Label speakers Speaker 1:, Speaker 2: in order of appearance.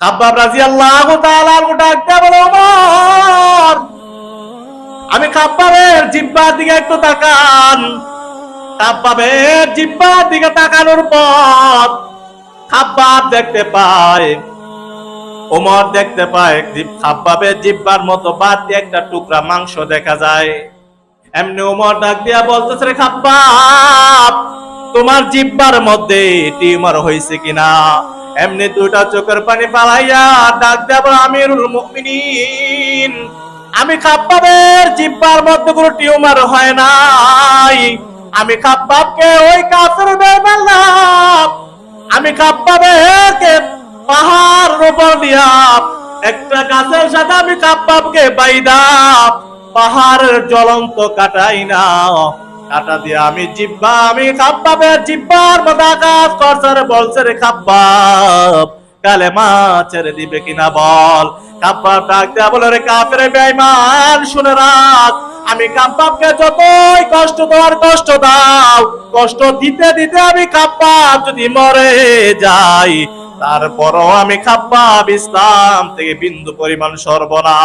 Speaker 1: কাব্বাব আমি কাব্বাবের জিব্বার দিকে একটু তাকান। কাব্বাবের জিব্বার দিকে তাকানোর পর খাব্বাব দেখতে পায়, ওমর দেখতে পায় খাব্বাবের জিব্বার মতো বাদ দিয়ে একটা টুকরা মাংস দেখা যায়। এমনি ওমর ডাক দিয়া বলতেছে, রে খাব্বাব তোমার জিব্বার মধ্যে টিউমার হয়েছে কিনা? এমনি দুইটা চোখের পানি পালাইয়া ডাক দেব আমিরুল আমি খাব্বাবের জিব্বার মধ্যে কোনো টিউমার হয় নাই। আমি খাব্বাবকে ওই কাফের বেমাল্লাম আমি কাপ্পাবকে পাহাড় উপর দিয়া একটা গাছের সাথে আমি কাপ্পাবকে বাইদা। পাহাড়ের জ্বলন্ত কাটাই না কাটা দিয়ে আমি জিব্বা, আমি কাপ্পাবের জিব্বার মতো আঘাত করছে রে বলছে রে কাপ্পাব কালে মা ছেড়ে দিবে কিনা বল। কাপ্পাব ডাক দেয়া বলে রে কাফের বেঈমান, শুনে রাখ। আমি কাপ্পাবকে যতই কষ্ট দেওয়ার কষ্ট দাও, কষ্ট দিতে দিতে আমি কাপ্পাব যদি মরে যাই, তারপরও আমি কাপ্পাব ইসলাম থেকে বিন্দু পরিমাণ সর্বনা